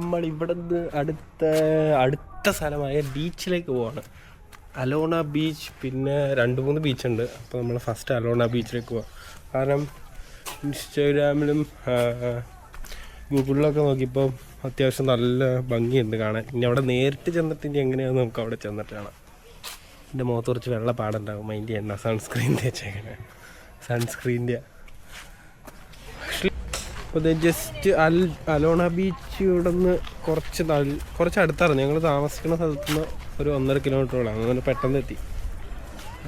നമ്മൾ ഇവിടുന്ന് അടുത്ത അടുത്ത സ്ഥലമായ ബീച്ചിലേക്ക് പോവാണ്. അലോണ ബീച്ച് പിന്നെ രണ്ട് മൂന്ന് ബീച്ചുണ്ട്. അപ്പോൾ നമ്മൾ ഫസ്റ്റ് അലോണ ബീച്ചിലേക്ക് പോവാം. കാരണം ഇൻസ്റ്റാഗ്രാമിലും ഗൂഗിളിലൊക്കെ നോക്കിയപ്പോൾ അത്യാവശ്യം നല്ല ഭംഗിയുണ്ട് കാണാൻ. ഇനി അവിടെ നേരിട്ട് ചെന്നിട്ട് എങ്ങനെയാണെന്ന് നമുക്ക് അവിടെ ചെന്നിട്ട് കാണാം. എന്റെ മുഖത്ത് കുറച്ച് വെള്ള പാടുണ്ടാകും മൈൻഡ് ചെയ്യണ്ട സൺസ്ക്രീൻ തേച്ചേക്കണേ. സൺസ്ക്രീന്റെ അപ്പോൾ ജസ്റ്റ് അൽ അലോണ ബീച്ച് ഇവിടെ നിന്ന് കുറച്ച് നൽ കുറച്ച് അടുത്താണ്. ഞങ്ങൾ താമസിക്കുന്ന സ്ഥലത്ത് നിന്ന് ഒരു ഒന്നര കിലോമീറ്ററോളാണ് അങ്ങനെ പെട്ടെന്ന് എത്തി.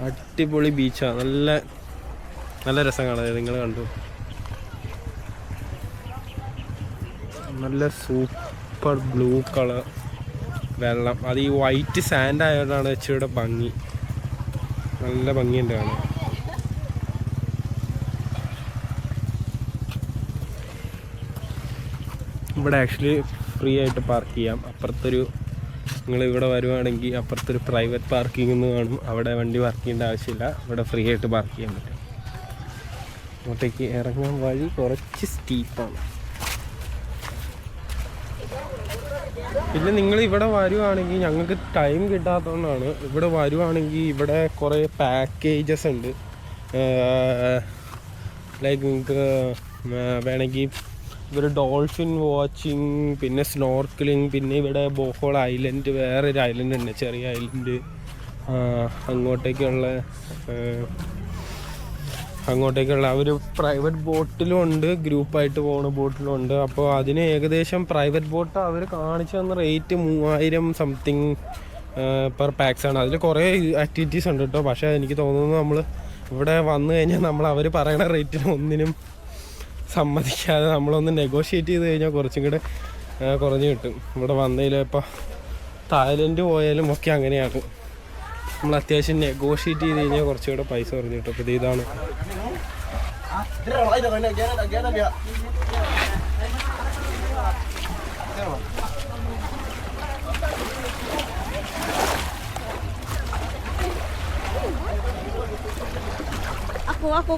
അടിപൊളി ബീച്ചാണ് നല്ല നല്ല രസം കാണാൻ നിങ്ങൾ കണ്ടു. നല്ല സൂപ്പർ ബ്ലൂ കളർ വെള്ളം. അത് ഈ വൈറ്റ് സാൻഡ് ആയതുകൊണ്ടാണ് വെച്ചിവിടെ ഭംഗി. നല്ല ഭംഗിയുണ്ട് കാണാൻ. ഇവിടെ ആക്ച്വലി ഫ്രീ ആയിട്ട് പാർക്ക് ചെയ്യാം. അപ്പുറത്തൊരു നിങ്ങൾ ഇവിടെ വരുവാണെങ്കിൽ അപ്പുറത്തൊരു പ്രൈവറ്റ് പാർക്കിംഗ് എന്ന് കാണും. അവിടെ വണ്ടി പാർക്ക് ചെയ്യേണ്ട ആവശ്യമില്ല. ഇവിടെ ഫ്രീ ആയിട്ട് പാർക്ക് ചെയ്യാൻ പറ്റും. അങ്ങോട്ടേക്ക് ഇറങ്ങാൻ വഴി കുറച്ച് സ്റ്റീപ്പാണ് പിന്നെ നിങ്ങൾ ഇവിടെ വരുവാണെങ്കിൽ ഞങ്ങൾക്ക് ടൈം കിട്ടാത്തതുകൊണ്ടാണ് ഇവിടെ വരുവാണെങ്കിൽ ഇവിടെ കുറേ പാക്കേജസ് ഉണ്ട്. ലൈക്ക് നിങ്ങൾക്ക് വേണമെങ്കിൽ ഇവിടെ ഡോൾഫിൻ വാച്ചിങ് പിന്നെ സ്നോർക്കിളിങ് പിന്നെ ഇവിടെ ബോഹോൾ ഐലൻഡ് വേറൊരു ഐലൻഡ് ഉണ്ട് ചെറിയ ഐലൻഡ് അങ്ങോട്ടേക്കുള്ള അങ്ങോട്ടേക്കുള്ള ഒരു പ്രൈവറ്റ് ബോട്ടിലും ഉണ്ട് ഗ്രൂപ്പായിട്ട് പോകുന്ന ബോട്ടിലും ഉണ്ട്. അപ്പോൾ അതിന് ഏകദേശം പ്രൈവറ്റ് ബോട്ട് അവർ കാണിച്ചു തന്ന റേറ്റ് മൂവായിരം സംതിങ് പെർ പാക്സ് ആണ്. അതിൽ കുറേ ആക്ടിവിറ്റീസ് ഉണ്ട് കേട്ടോ പക്ഷേ എനിക്ക് തോന്നുന്നു നമ്മൾ ഇവിടെ വന്നു കഴിഞ്ഞാൽ നമ്മൾ അവർ പറയുന്ന റേറ്റിന് ഒന്നിനും സമ്മതിക്കാതെ നമ്മളൊന്ന് നെഗോഷിയേറ്റ് ചെയ്ത് കഴിഞ്ഞാൽ കുറച്ചും കൂടെ കുറഞ്ഞു കിട്ടും ഇവിടെ വന്നതിൽ ഇപ്പോൾ തായ്ലൻഡ് പോയാലും ഒക്കെ അങ്ങനെയാണ് നമ്മൾ അത്യാവശ്യം നെഗോഷിയേറ്റ് ചെയ്ത് കഴിഞ്ഞാൽ കുറച്ചുകൂടെ പൈസ കുറഞ്ഞു കിട്ടും അപ്പോൾ ഇത് ഇതാണ്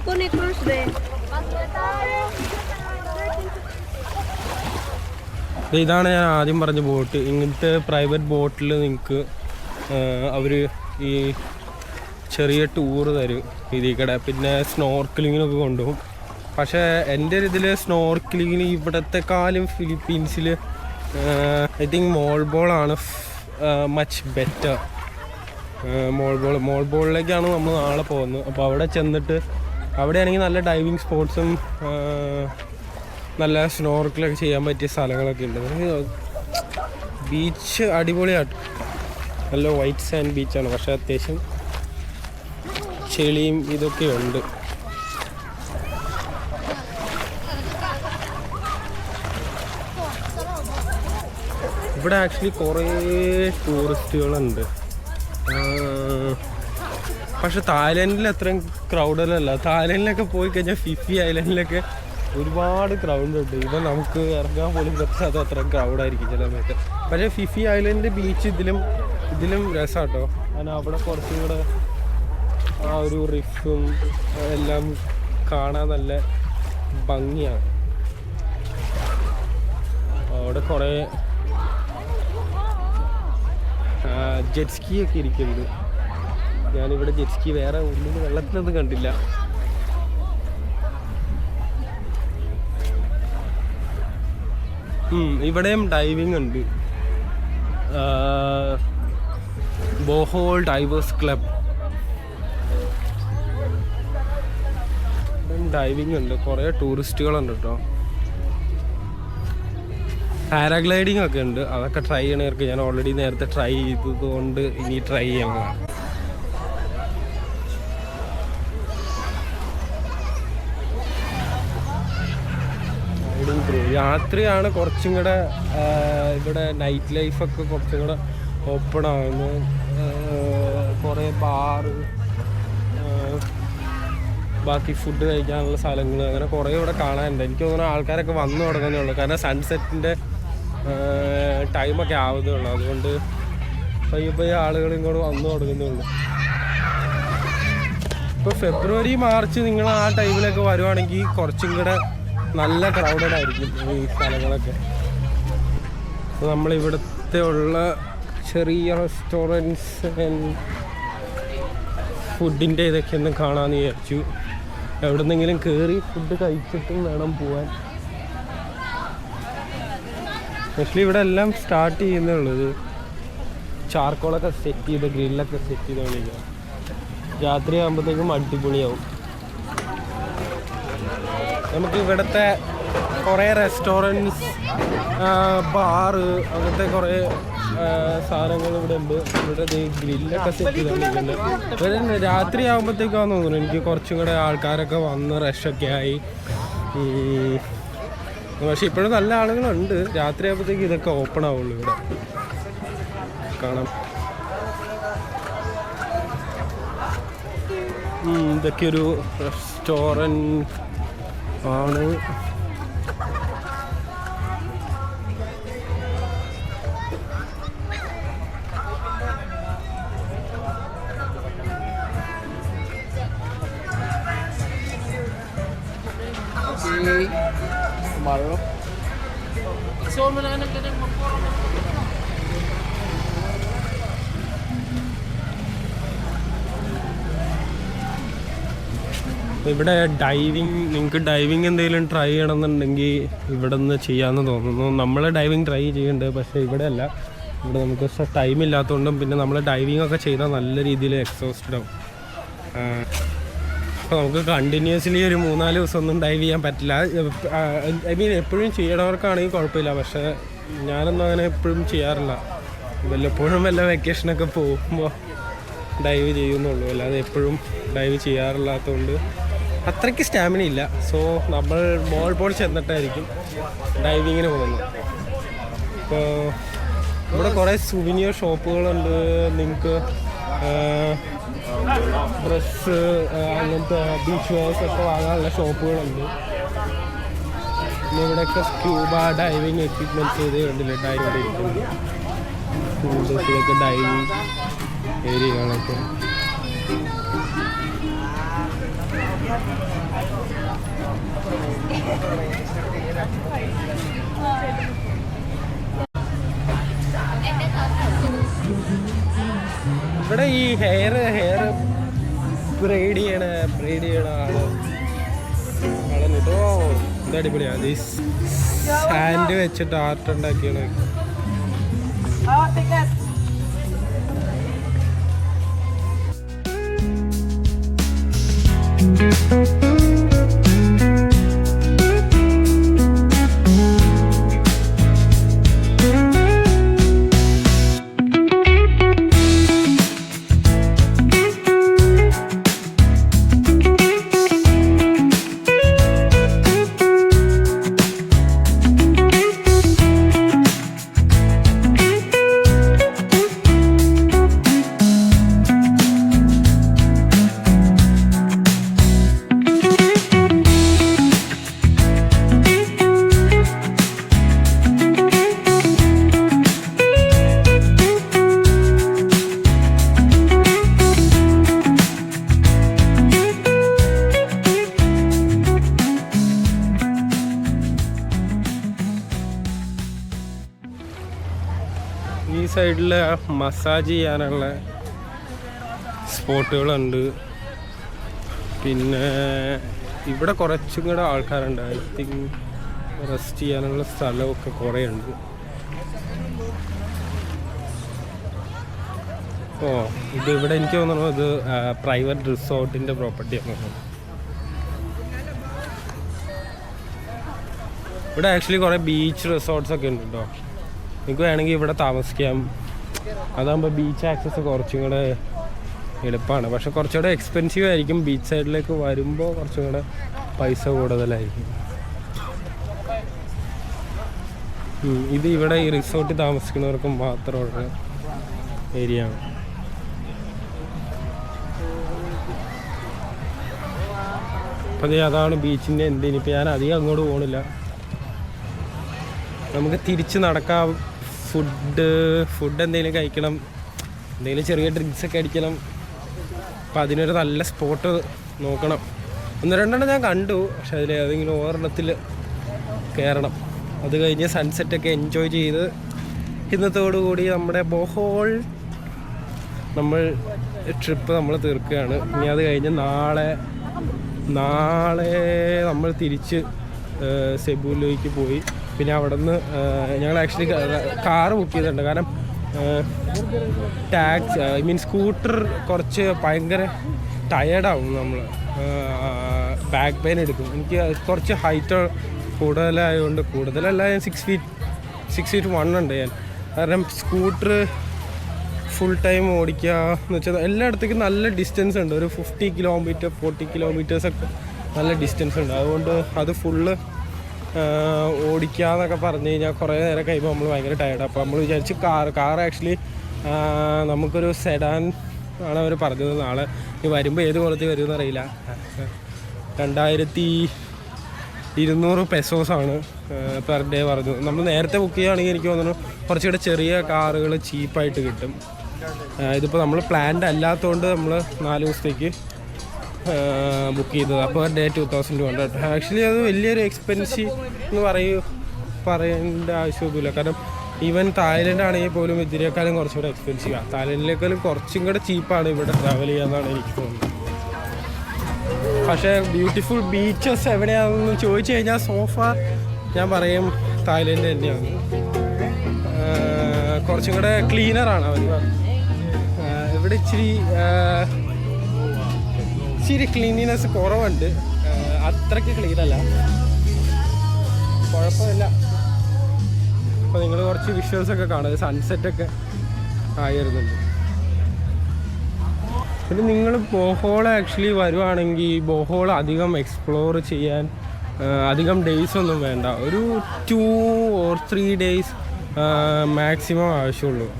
ko ni Cruz ദേ ഇതാണ് ഞാൻ ആദ്യം പറഞ്ഞ ബോട്ട്. ഇങ്ങനത്തെ പ്രൈവറ്റ് ബോട്ടിൽ നിങ്ങൾക്ക് അവർ ഈ ചെറിയ ടൂർ തരും ഇതിൽ കൂടെ പിന്നെ സ്നോർക്കിളിങ്ങിനൊക്കെ കൊണ്ടുപോകും. പക്ഷേ എന്റെ ഒരു ഇതിൽ ഇവിടത്തെ കാലം ഫിലിപ്പീൻസിൽ ഐ തിങ്ക് മോൾ ബോളാണ് മച്ച് ബെറ്റർ മോൾ ബോൾ മോൾ ബോളിലേക്കാണ് നമ്മൾ നാളെ പോകുന്നത്. അപ്പോൾ അവിടെ ചെന്നിട്ട് അവിടെയാണെങ്കിൽ നല്ല ഡൈവിങ് സ്പോട്ട്സും നല്ല സ്നോർക്കിലൊക്കെ ചെയ്യാൻ പറ്റിയ സ്ഥലങ്ങളൊക്കെ ഉണ്ട്. ബീച്ച് അടിപൊളിയാണ് നല്ല വൈറ്റ് സാൻഡ് ബീച്ചാണ് പക്ഷേ അത്യാവശ്യം ചെളിയും ഇതൊക്കെ ഉണ്ട്. ഇവിടെ ആക്ച്വലി കുറേ ടൂറിസ്റ്റുകളുണ്ട് പക്ഷെ തായ്ലൻഡിൽ അത്രയും ക്രൗഡല്ല തായ്ലൻഡിലൊക്കെ പോയി കഴിഞ്ഞാൽ ഫിഫി ഐലൻഡിലൊക്കെ ഒരുപാട് ക്രൗഡ് ഉണ്ട്. ഇപ്പം നമുക്ക് ഇറങ്ങാൻ പോലും പറ്റാത്ത അത്രയും ക്രൗഡായിരിക്കും ചില സമയത്ത്. പക്ഷേ ഫിഫി ഐലൻഡ് ബീച്ച് ഇതിലും ഇതിലും രസമാട്ടോ കാരണം അവിടെ കുറച്ചും കൂടെ ആ ഒരു റിഫും എല്ലാം കാണാൻ നല്ല ഭംഗിയാണ്. അവിടെ കുറേ ജെറ്റ് സ്കീ ഒക്കെ ഇരിക്കുന്നുണ്ട്. ഞാനിവിടെ ജെറ്റ്സ്കി വേറെ ഒന്നും വെള്ളത്തിലൊന്നും കണ്ടില്ല. ഇവിടെയും ഡൈവിംഗ് ഉണ്ട്. ബോഹോൾ ഡൈവേഴ്സ് ക്ലബ് ഡൈവിംഗ് ഉണ്ട്. കുറേ ടൂറിസ്റ്റുകളുണ്ട് കേട്ടോ. പാരാഗ്ലൈഡിംഗ് ഒക്കെ ഉണ്ട്. അതൊക്കെ ട്രൈ ചെയ്യണവർക്ക് ഞാൻ ഓൾറെഡി നേരത്തെ ട്രൈ ചെയ്തതുകൊണ്ട് ഇനി ട്രൈ ചെയ്യണം രാത്രിയാണ് കുറച്ചും കൂടെ ഇവിടെ നൈറ്റ് ലൈഫൊക്കെ കുറച്ചും കൂടെ ഓപ്പൺ ആകുന്നു കുറേ ബാറ് ബാക്കി ഫുഡ് കഴിക്കാനുള്ള സ്ഥലങ്ങൾ അങ്ങനെ കുറേ ഇവിടെ കാണാനുണ്ട്. എനിക്ക് തോന്നുന്നു ആൾക്കാരൊക്കെ വന്നു തുടങ്ങുന്നേ ഉള്ളൂ. കാരണം സൺസെറ്റിന്റെ ടൈമൊക്കെ ആവുന്നേ ഉള്ളൂ. അതുകൊണ്ട് പയ്യെ പയ്യെ ആളുകൾ ഇങ്ങോട്ട് വന്നു തുടങ്ങുന്നേ ഉള്ളൂ. ഇപ്പോൾ ഫെബ്രുവരി മാർച്ച് നിങ്ങൾ ആ ടൈമിലൊക്കെ വരുവാണെങ്കിൽ കുറച്ചും കൂടെ നല്ല ക്രൗഡഡ് ആയിരിക്കും ഈ സ്ഥലങ്ങളൊക്കെ. അപ്പോൾ നമ്മൾ ഇവിടുത്തെ ഉള്ള ചെറിയ റെസ്റ്റോറന്റ്സ് ഫുഡിന്റെ ഇതൊക്കെ ഒന്ന് കാണാമെന്ന് വിചാരിച്ചു. എവിടെ നിന്നെങ്കിലും കയറി ഫുഡ് കഴിച്ചിട്ടും വേണം പോവാൻ. ആക്ച്വലി ഇവിടെ എല്ലാം സ്റ്റാർട്ട് ചെയ്യുന്നുള്ളത് ചാർക്കോളൊക്കെ സെറ്റ് ചെയ്ത് ഗ്രില്ലൊക്കെ സെറ്റ് ചെയ്ത് കളിക്കുക. രാത്രി ആകുമ്പോഴത്തേക്കും അടിപൊളിയാവും. നമുക്ക് ഇവിടുത്തെ കുറേ റെസ്റ്റോറന്റ്സ് ബാറ് അങ്ങനത്തെ കുറേ സാധനങ്ങൾ ഇവിടെ ഉണ്ട്. ഇവിടെ ഗ്രില്ലൊക്കെ സെറ്റ് ചെയ്തിട്ടുണ്ട്. രാത്രി ആകുമ്പോഴത്തേക്കാന്ന് തോന്നുന്നു. എനിക്ക് കുറച്ചും കൂടെ ആൾക്കാരൊക്കെ വന്ന് റഷൊക്കെ ആയി. പക്ഷെ ഇപ്പോഴും നല്ല ആളുകളുണ്ട്. രാത്രി ആകുമ്പോഴത്തേക്ക് ഇതൊക്കെ ഓപ്പൺ ആവുള്ളൂ ഇവിടെ. കാണാം. ഇതൊക്കെ ഒരു restaurant Panay. Okay. Marok. Isoon mo na ka nagtanong mag-forum. ഇവിടെ ഡൈവിങ് നിങ്ങൾക്ക് ഡൈവിങ് എന്തെങ്കിലും ട്രൈ ചെയ്യണമെന്നുണ്ടെങ്കിൽ ഇവിടെ നിന്ന് ചെയ്യാമെന്ന് തോന്നുന്നു. നമ്മൾ ഡൈവിങ് ട്രൈ ചെയ്യുന്നുണ്ട് പക്ഷേ ഇവിടെ അല്ല ഇവിടെ നമുക്ക് ടൈം ഇല്ലാത്തതുകൊണ്ടും പിന്നെ നമ്മൾ ഡൈവിങ് ഒക്കെ ചെയ്താൽ നല്ല രീതിയിൽ എക്സോസ്റ്റഡ് ആവും. അപ്പോൾ നമുക്ക് കണ്ടിന്യൂസ്ലി ഒരു മൂന്നാൽ ദിവസം ഒന്നും ഡൈവ് ചെയ്യാൻ പറ്റില്ല. ഐ മീൻ എപ്പോഴും ചെയ്യണവർക്കാണെങ്കിൽ കുഴപ്പമില്ല പക്ഷേ ഞാനൊന്നും അങ്ങനെ എപ്പോഴും ചെയ്യാറില്ല. വല്ലപ്പോഴും വല്ല വെക്കേഷനൊക്കെ പോകുമ്പോൾ ഡൈവ് ചെയ്യുന്നുള്ളൂ. അല്ലാതെ എപ്പോഴും ഡൈവ് ചെയ്യാറില്ലാത്തതുകൊണ്ട് അത്രയ്ക്ക് സ്റ്റാമിന ഇല്ല. സോ നമ്മൾ ബോൾ ബോൾ ചെന്നിട്ടായിരിക്കും ഡൈവിങ്ങിന് പോകുന്നത്. ഇപ്പോൾ ഇവിടെ കുറേ സുവിനിയർ ഷോപ്പുകളുണ്ട് നിങ്ങൾക്ക് ഡ്രസ്സ് അങ്ങനത്തെ ബീച്ച് വേഴ്സ് ഒക്കെ വാങ്ങാനുള്ള ഷോപ്പുകളുണ്ട് പിന്നെ ഇവിടെയൊക്കെ സ്ക്യൂബ ഡൈവിങ് എക്യൂപ്മെന്റ്സ് ചെയ്ത് കണ്ടില്ല ഡൈവ് ഇരിക്കുന്നത്. ഇതൊക്കെ ഡൈവിങ് ഏരിയകളൊക്കെ ഇവിടെ ഈ ഹെയർ ഹെയർ ബ്രൈഡ് ചെയ്യണ ബ്രൈഡ് ചെയ്യണ ആൾ. ആളെന്നിട്ടോ ഇത് അടിപൊളിയാണ്. ഈ സാൻഡ് വെച്ചിട്ട് ആർട്ട് ഉണ്ടാക്കിയാണ് ഈ സൈഡിൽ മസാജ് ചെയ്യാനുള്ള സ്പോട്ടുകളുണ്ട്. പിന്നെ ഇവിടെ കുറച്ചും കൂടെ ആൾക്കാരുണ്ട്. ഐ തിങ്ക് റെസ്റ്റ് ചെയ്യാനുള്ള സ്ഥലമൊക്കെ കുറേ ഉണ്ട് ഓ ഇത് ഇവിടെ എനിക്ക് തോന്നുന്നു ഇത് പ്രൈവറ്റ് റിസോർട്ടിന്റെ പ്രോപ്പർട്ടിയാണ് ഇവിടെ ആക്ച്വലി കുറേ ബീച്ച് റിസോർട്ട്സ് ഒക്കെ ഉണ്ട് കേട്ടോ നിങ്ങൾക്ക് വേണമെങ്കിൽ ഇവിടെ താമസിക്കാം. അതാകുമ്പോൾ ബീച്ച് ആക്സസ് കുറച്ചും കൂടെ എളുപ്പമാണ് പക്ഷെ കുറച്ചുകൂടെ എക്സ്പെൻസീവ് ആയിരിക്കും. ബീച്ച് സൈഡിലേക്ക് വരുമ്പോൾ കുറച്ചും കൂടെ പൈസ കൂടുതലായിരിക്കും. ഇത് ഇവിടെ ഈ റിസോർട്ടിൽ താമസിക്കുന്നവർക്ക് മാത്രമുള്ള ഏരിയ ആണ്. അപ്പം അതാണ് ബീച്ചിന്റെ എന്തിനിപ്പോൾ ഞാൻ അധികം അങ്ങോട്ട് പോകണില്ല നമുക്ക് തിരിച്ച് നടക്കാം. ഫുഡ് ഫുഡ് എന്തെങ്കിലും കഴിക്കണം. എന്തെങ്കിലും ചെറിയ ഡ്രിങ്ക്സ് ഒക്കെ അടിക്കണം. അപ്പം അതിനൊരു നല്ല സ്പോട്ട് നോക്കണം. ഒന്ന് രണ്ടെണ്ണം ഞാൻ കണ്ടു. പക്ഷെ അതിൽ ഏതെങ്കിലും ഒരെണ്ണത്തിൽ കയറണം അത് കഴിഞ്ഞ് സൺസെറ്റൊക്കെ എൻജോയ് ചെയ്ത് ഇന്നത്തോടു കൂടി നമ്മുടെ ബോഹോൾ നമ്മൾ ട്രിപ്പ് നമ്മൾ തീർക്കുകയാണ്. ഇനി അത് കഴിഞ്ഞ് നാളെ നാളെ നമ്മൾ തിരിച്ച് ഏഹ്, സെബുലിലേക്ക് പോയി. പിന്നെ അവിടെ നിന്ന് ഞങ്ങൾ ആക്ച്വലി കാറ് ബുക്ക് ചെയ്തിട്ടുണ്ട്. കാരണം ടാക്സി ഐ മീൻ സ്കൂട്ടർ കുറച്ച് ഭയങ്കര ടയേർഡാവും നമ്മൾ ബാക്ക് പെയിൻ എടുക്കും. എനിക്ക് കുറച്ച് ഹൈറ്റ് കൂടുതലായതുകൊണ്ട് കൂടുതലല്ല ഞാൻ six feet six feet one ഉണ്ട് ഞാൻ. കാരണം സ്കൂട്ടർ ഫുൾ ടൈം ഓടിക്കുക എന്ന് വെച്ചാൽ എല്ലായിടത്തേക്കും നല്ല ഡിസ്റ്റൻസ് ഉണ്ട്. ഒരു ഫിഫ്റ്റി കിലോമീറ്റർ ഫോർട്ടി കിലോമീറ്റേഴ്സൊക്കെ നല്ല ഡിസ്റ്റൻസ് ഉണ്ട്. അതുകൊണ്ട് അത് ഫുള്ള് ഓടിക്കുക എന്നൊക്കെ പറഞ്ഞു കഴിഞ്ഞാൽ കുറേ നേരം കഴിയുമ്പോൾ നമ്മൾ ഭയങ്കര ടയർഡ് അപ്പോൾ നമ്മൾ വിചാരിച്ച് കാർ കാർ ആക്ച്വലി നമുക്കൊരു സെഡാൻ ആണ് അവർ പറഞ്ഞത് നാളെ. ഇനി വരുമ്പോൾ ഏത് കോലത്തിൽ വരുമെന്ന് അറിയില്ല. രണ്ടായിരത്തി ഇരുന്നൂറ് പെസോസാണ് പെർ ഡേ പറഞ്ഞു നമ്മൾ നേരത്തെ ബുക്ക് ചെയ്യുകയാണെങ്കിൽ എനിക്ക് തോന്നുന്നു കുറച്ചുകൂടെ ചെറിയ കാറുകൾ ചീപ്പായിട്ട് കിട്ടും. ഇതിപ്പോൾ നമ്മൾ പ്ലാൻഡ് അല്ലാത്തതുകൊണ്ട് നമ്മൾ നാല് ദിവസത്തേക്ക് ബുക്ക് ചെയ്തത്. അപ്പോൾ day two thousand two hundred actually അത് വലിയൊരു എക്സ്പെൻസീവ് എന്ന് പറയൂ പറയേണ്ട ആവശ്യമൊന്നുമില്ല. കാരണം ഈവൻ തായ്ലൻഡ് ആണെങ്കിൽ പോലും ഇതിനേക്കാളും കുറച്ചും കൂടെ എക്സ്പെൻസീവാണ് തായ്ലൻഡിനേക്കാളും കുറച്ചും കൂടെ ചീപ്പാണ് ഇവിടെ ട്രാവൽ ചെയ്യാന്നാണ് എനിക്ക് തോന്നുന്നത്. പക്ഷേ ബ്യൂട്ടിഫുൾ ബീച്ചസ് എവിടെയാണെന്ന് ചോദിച്ചു കഴിഞ്ഞാൽ സോഫ ഞാൻ പറയും തായ്ലൻഡ് തന്നെയാണ്. കുറച്ചും കൂടെ ക്ലീനറാണ് അവർ ഇവിടെ ഇച്ചിരി ഇച്ചിരി ക്ലീനിനെസ് കുറവുണ്ട്. അത്രയ്ക്ക് ക്ലീനല്ല കുഴപ്പമില്ല. അപ്പോൾ നിങ്ങൾ കുറച്ച് വിഷ്വൽസ് ഒക്കെ കാണുക സൺസെറ്റൊക്കെ ആയിരുന്നുണ്ട് പിന്നെ നിങ്ങൾ ബോഹോൾ ആക്ച്വലി വരുവാണെങ്കിൽ ബോഹോൾ അധികം എക്സ്പ്ലോർ ചെയ്യാൻ അധികം ഡേയ്സ് ഒന്നും വേണ്ട. ഒരു two or three days maximum ആവശ്യമുള്ളൂ.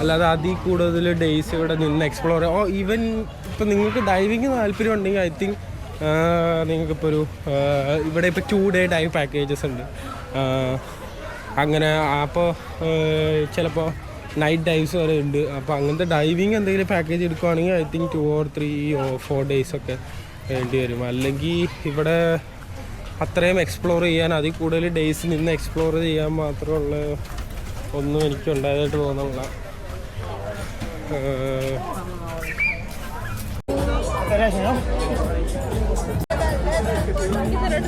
അല്ലാതെ അതിൽ കൂടുതൽ ഡേയ്സ് ഇവിടെ നിന്ന് എക്സ്പ്ലോർ ഓ ഈവൻ ഇപ്പം നിങ്ങൾക്ക് ഡൈവിങ് താല്പര്യം ഉണ്ടെങ്കിൽ ഐ തിങ്ക് നിങ്ങൾക്കിപ്പോൾ ഒരു ഇവിടെ ഇപ്പോൾ ടു ഡേ ഡൈവ് പാക്കേജസ് ഉണ്ട്. അങ്ങനെ അപ്പോൾ ചിലപ്പോൾ നൈറ്റ് ഡൈവ്സ് വരെ ഉണ്ട്. അപ്പോൾ അങ്ങനത്തെ ഡൈവിങ് എന്തെങ്കിലും പാക്കേജ് എടുക്കുവാണെങ്കിൽ I think two or three or four days ഒക്കെ വേണ്ടി വരും. അല്ലെങ്കിൽ ഇവിടെ അത്രയും എക്സ്പ്ലോർ ചെയ്യാൻ അതിൽ കൂടുതൽ ഡേയ്സ് നിന്ന് എക്സ്പ്ലോർ ചെയ്യാൻ മാത്രമുള്ള ഒന്നും എനിക്ക് ഉണ്ടായതായിട്ട് തോന്നുന്നില്ല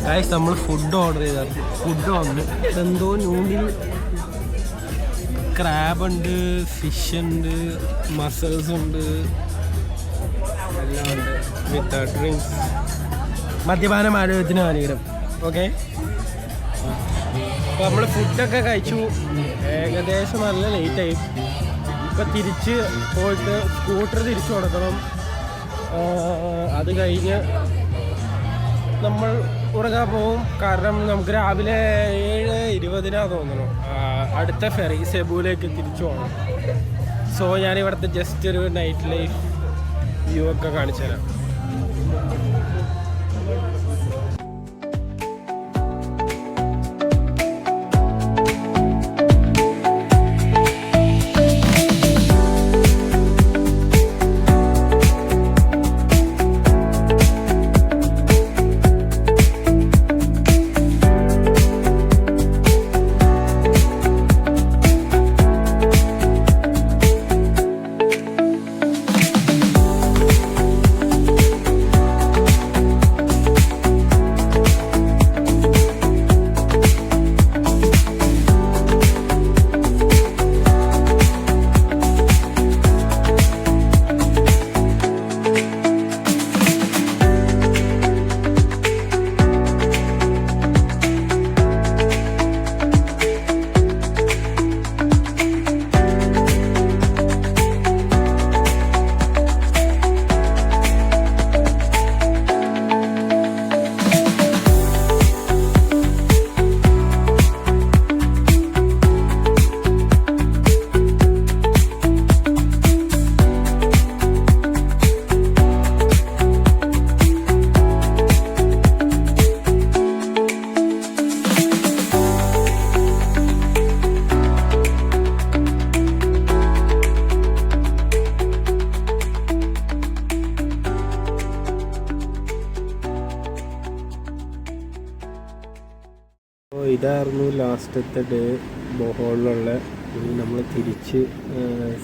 ഗൈസ് നമ്മൾ ഫുഡ് ഓർഡർ ചെയ്തായിരുന്നു ഫുഡ് വന്നു. എന്തോ നൂഡിൽ ക്രാബ് ഉണ്ട് ഫിഷ് ഉണ്ട് മസൽസ് ഉണ്ട്. എല്ലാം ഉണ്ട്. വിത്ത് ഡ്രിങ്ക്സ് മദ്യപാനം ആരോഗ്യത്തിന് ഹാനികരം. ഓക്കെ അപ്പോൾ നമ്മൾ ഫുഡൊക്കെ കഴിച്ചു. ഏകദേശം നല്ല ലേറ്റായി ഇപ്പം തിരിച്ച് പോയിട്ട് സ്കൂട്ടർ തിരിച്ചു കൊടുക്കണം. അത് കഴിഞ്ഞ് നമ്മൾ ഉറങ്ങാൻ പോവും. കാരണം നമുക്ക് രാവിലെ ഏഴ് ഇരുപതിനാ തോന്നുന്നു. അടുത്ത ഫെറി സെബുവിലേക്ക് തിരിച്ചു പോകണം സോ ഞാൻ ഇവിടുത്തെ ജസ്റ്റ് ഒരു നൈറ്റ് ലൈഫ് വ്യൂ ഒക്കെ കാണിച്ചു തരാം ഇതായിരുന്നു ലാസ്റ്റത്തെ ഡേ ബോഹോളിലുള്ള. ഇനി നമ്മൾ തിരിച്ച്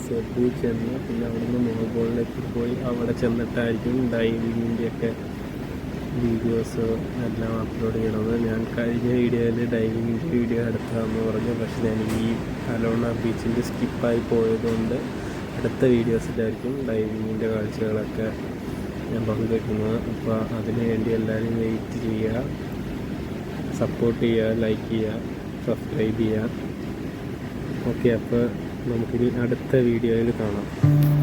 സെബു ചെന്ന് പിന്നെ അവിടെ നിന്ന് മോഹോളിലേക്ക് പോയി അവിടെ ചെന്നിട്ടായിരിക്കും ഡൈവിങ്ങിന്റെ ഒക്കെ വീഡിയോസ് എല്ലാം അപ്ലോഡ് ചെയ്യണത്. ഞാൻ കഴിഞ്ഞ വീഡിയോയിൽ ഡൈവിങ്ങിന്റെ വീഡിയോ എടുത്തതെന്ന് പറഞ്ഞു. പക്ഷെ ഞാൻ ഈ അലോണ ബീച്ചിന്റെ സ്കിപ്പായി പോയതുകൊണ്ട് അടുത്ത വീഡിയോസിലായിരിക്കും ഡൈവിങ്ങിന്റെ കാഴ്ചകളൊക്കെ ഞാൻ പങ്കുവെക്കുന്നത് അപ്പോൾ അതിനു വേണ്ടി എല്ലാവരും വെയിറ്റ് ചെയ്യുക. സപ്പോർട്ട് ചെയ്യുക ലൈക്ക് ചെയ്യുക സബ്സ്ക്രൈബ് ചെയ്യുക. ഓക്കെ അപ്പോൾ നമുക്കിനി അടുത്ത വീഡിയോയിൽ കാണാം.